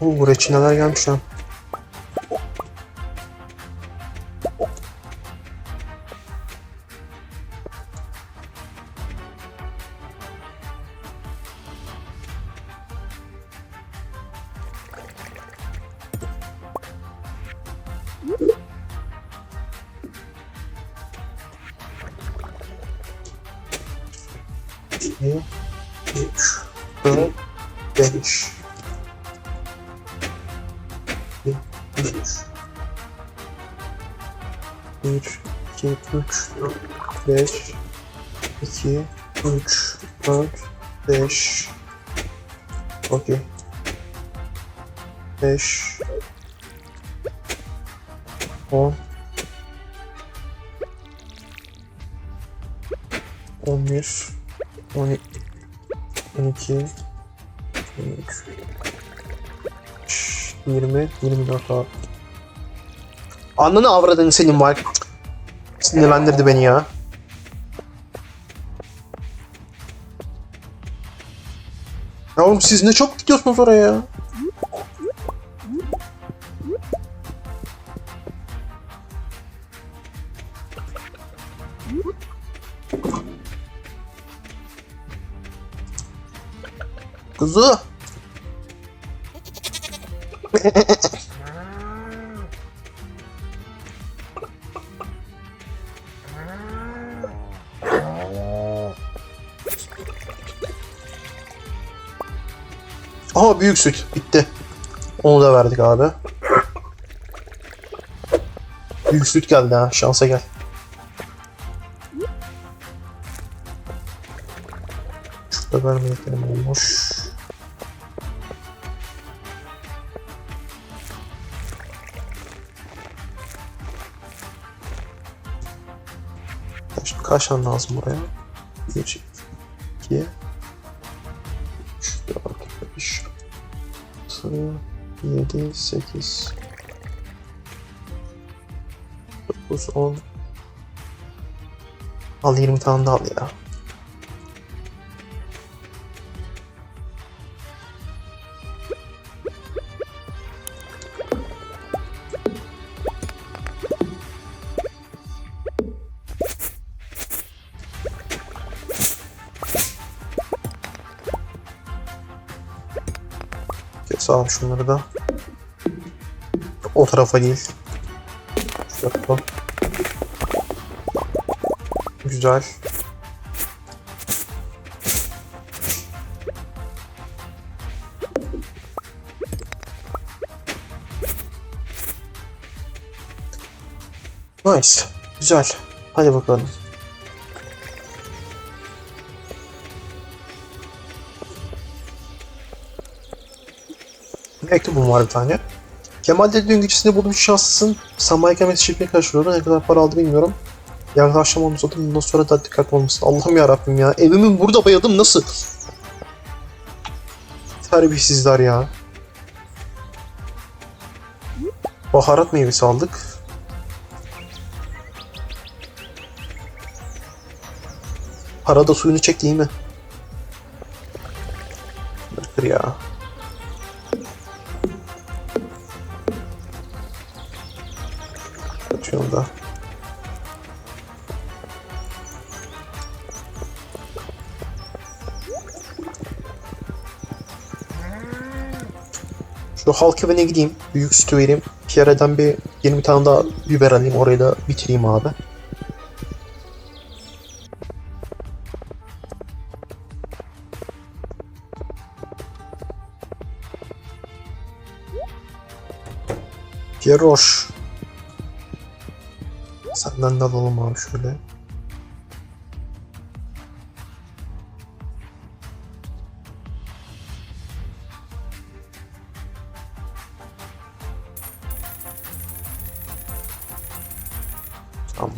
Oo, buraya Çinliler gelmiş lan. İki, 3, 4, 5, 2, 3, 4, 5. Okey. 5, 10, 11, 12, 12, 23, 20, 24 abi. Ananı avradın senin var. Sinirlendirdi beni ya. Ya oğlum siz ne çok gidiyorsunuz oraya ya. Kuzu. Aha büyük süt bitti. Onu da verdik abi. Büyük süt geldi ha şansa gel. Şurada vermediklerim olmuş. Kaç, tane lazım buraya? 1, 2, 7, 8, 9, 10. Al 20 tane daha al ya. Al şunları da. O tarafa değil. Şu. Güzel. Nice. Güzel. Hadi bakalım. Mektubum var bir tane. Kemal de dün gecesinde bulmuş şanslısın. Samaya kemeti çiftliğe karşılıyordu. Ne kadar para aldı bilmiyorum. Yaklaşmamamız oldu. Bundan sonra da dikkatli olmasın. Allah'ım ya Rabbim ya. Evimin burada bayıldım nasıl? Terbiyesizler ya. Baharat meyvesi aldık. Para da suyunu çek değil mi? Bırakır ya. Da. Şu halk evine gideyim. Büyük sütü vereyim. Pierre'den bir 20 tane daha biber alayım. Orayı da bitireyim abi. Pierre Roche. Senden de alalım abi şöyle. Tamam.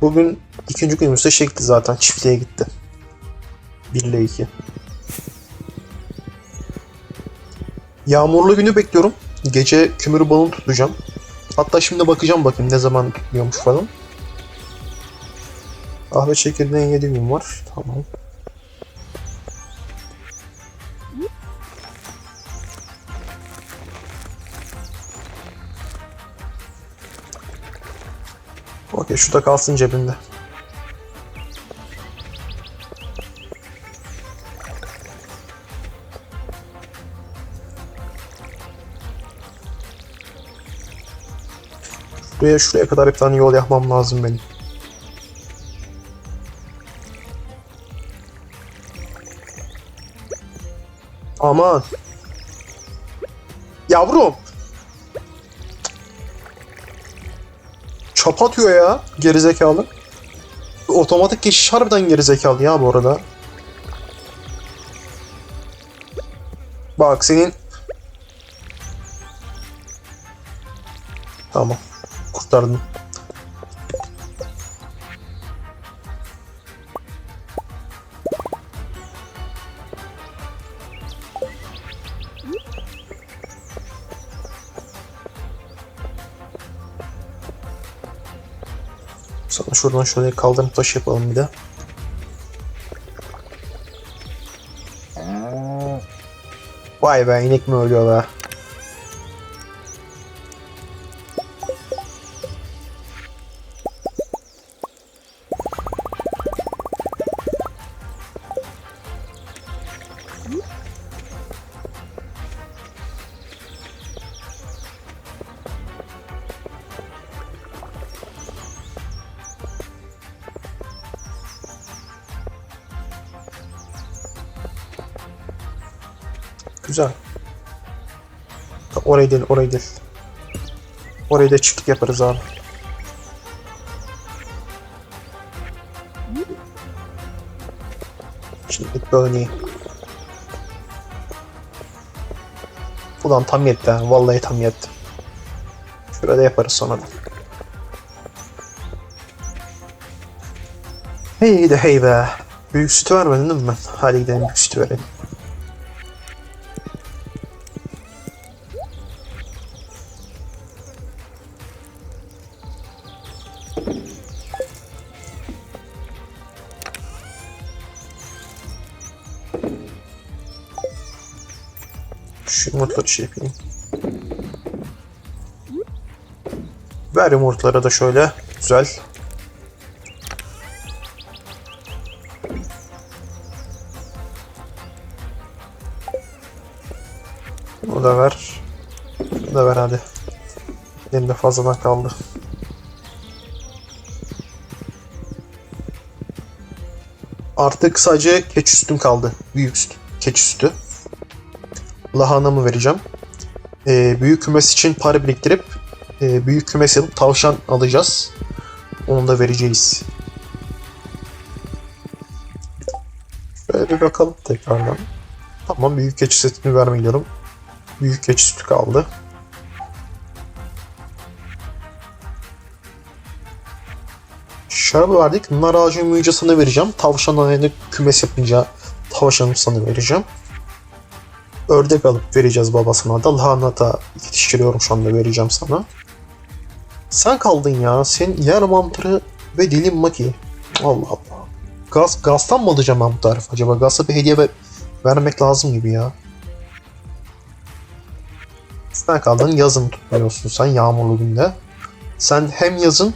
Bugün ikinci günümüzde gitti zaten çiftliğe gitti. 1 ile 2. Yağmurlu günü bekliyorum. Gece kömür balonu tutacağım. Hatta şimdi bakacağım bakayım ne zaman tutuluyormuş falan. Kahve çekirdeğin 7 gün var. Tamam. Okey şu da kalsın cebinde. Buraya şuraya kadar bir tane yol yapmam lazım benim. Aman. Yavrum. Çap atıyor ya gerizekalı. Otomatik geçiş harbiden gerizekalı ya bu arada. Bak senin... Kurtardım. Sonra şuradan şöyle kaldırım taşı yapalım bir de. Vay be inek mi ölüyor be. Güzel. Orayı değil, orayı değil. Orayı da çiftlik yaparız abi. Çiftlik böyle. Ulan tam yetti ha. Vallahi tam yetti. Şurada yaparız sonra. Hey de hey be. Büyük sütü vermedin değil mi ben? Hadi gidelim büyük sütü verelim. Şu yumurtaları şey yapayım. Ver yumurtaları da şöyle. Güzel. Bunu da ver. Bunu da ver hadi. Elimde fazladan kaldı. Artık sadece keçi sütüm kaldı. Büyük süt. Keçi sütü lahanamı vereceğim. Ee, büyük kümes için para biriktirip e, büyük kümes yapıp tavşan alacağız. Onu da vereceğiz. Şöyle bir bakalım tekrardan. Tamam büyük keçi sütünü vermiyorum. Büyük keçi sütü kaldı. Şarabı verdik. Nar ağacı müyücesini vereceğim. Tavşan ayını kümes yapınca tavşanın sana vereceğim ördek alıp vereceğiz babasına da. Lahanata yetiştiriyorum şu anda vereceğim sana. Sen kaldın ya. Sen yer mantarı ve dilim maki. Allah Allah. Gaz, gaztan mı alacağım ben bu tarifi acaba? Gaz'a bir hediye ver- vermek lazım gibi ya. Sen kaldın yazın tutmuyorsun sen yağmurlu günde. Sen hem yazın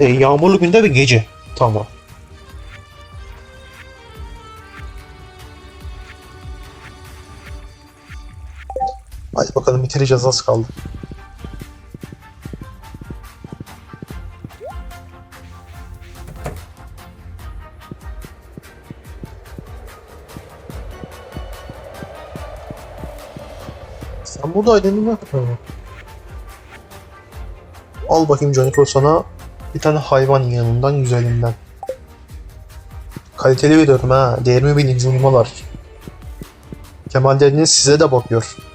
e, yağmurlu günde ve gece. Tamam. Hadi bakalım bitireceğiz az kaldı. Sen buradaydın değil mi? Hı. Al bakayım Johnny sana bir tane hayvan yanından güzelinden. Kaliteli veriyorum ha. Değerimi bilin cunmalar. Kemal dediniz size de bakıyor.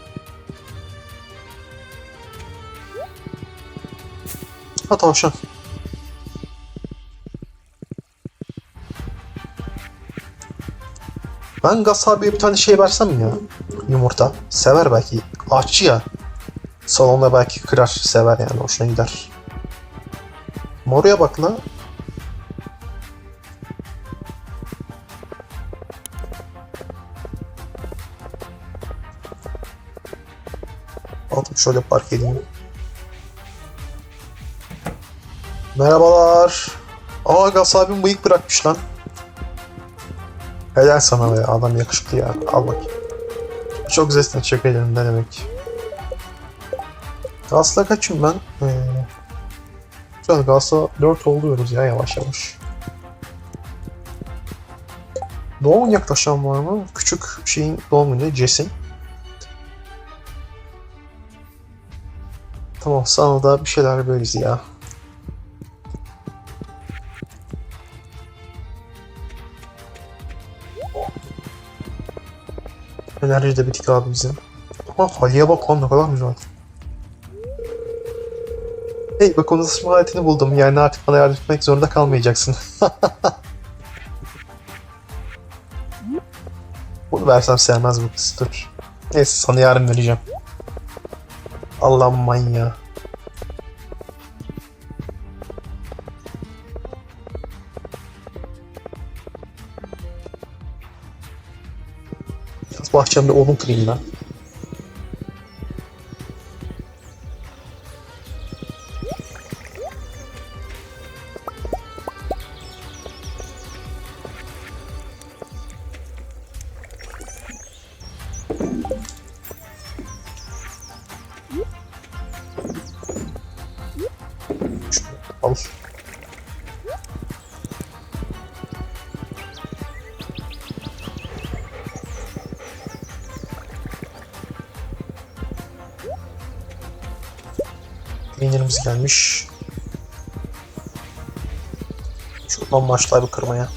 Ha tavşan. Ben Gaz abiye bir tane şey versem ya. Yumurta. Sever belki. Aşçı ya. Salonda belki kırar. Sever yani. Hoşuna gider. Moruya bak la. Altım şöyle park edeyim. Merhabalar. Aa Gas abim bıyık bırakmış lan. Helal sana be adam yakışıklı ya. Al bakayım. Çok teşekkür ederim ne demek. Gas'la kaçım ben? Ee, güzel Gas'la 4 oluyoruz ya yavaş yavaş. Doğum yaklaşan var mı? Küçük şeyin doğum günü Jess'in. Tamam sana da bir şeyler veririz ya. Enerji de bitik abi bizim. Ama Hali'ye bak lan ne kadar güzel. Hey bak onun ısınma aletini buldum. Yani artık bana yardım etmek zorunda kalmayacaksın. Bunu versem sevmez bu kız. Dur. Neyse sana yarın vereceğim. Allah'ım manyağı. Bahçemde odun kırayım ben. Peynirimiz gelmiş. Şuradan başlayalım kırmaya.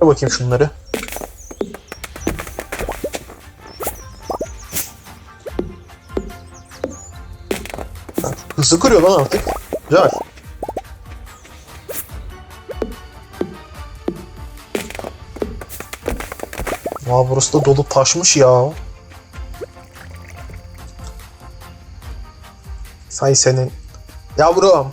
Bakayım şunları. Hızlı kırıyor lan artık. Güzel. Aa burası da dolu taşmış ya. Say senin. Yavrum.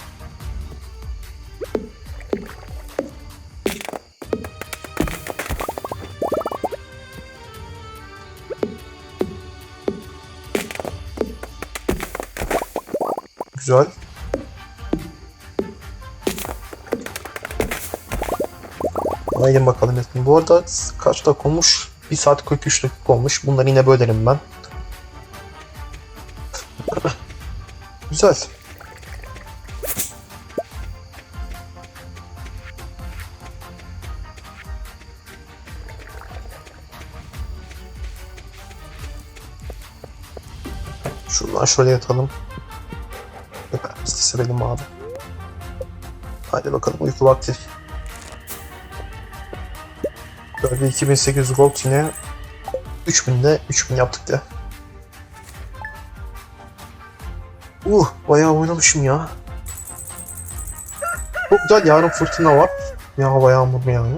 Güzel. Haydi bakalım. Metin. Bu arada kaç dakika olmuş? 1 saat 43 dakika olmuş. Bunları yine bölerim ben. Güzel. Şuradan şöyle yatalım. Sevelim abi. Hadi bakalım uyku vakti. Böyle 2800 gold yine 3000'de 3000 yaptık da. Uh bayağı oynamışım ya. Çok güzel yarın fırtına var. Ya hava yağmurlu yani.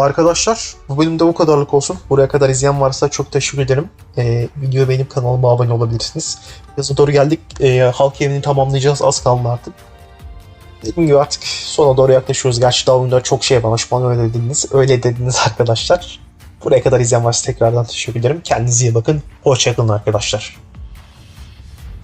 Arkadaşlar bu bölümde bu kadarlık olsun. Buraya kadar izleyen varsa çok teşekkür ederim. Ee, videoyu beğenip kanalıma abone olabilirsiniz. Yaza doğru geldik. Ee, halk evini tamamlayacağız. Az kaldı artık. Dediğim gibi artık sona doğru yaklaşıyoruz. Gerçi daha oyunda çok şey varmış. Bana öyle dediniz. Öyle dediniz arkadaşlar. Buraya kadar izleyen varsa tekrardan teşekkür ederim. Kendinize iyi bakın. Hoşçakalın arkadaşlar.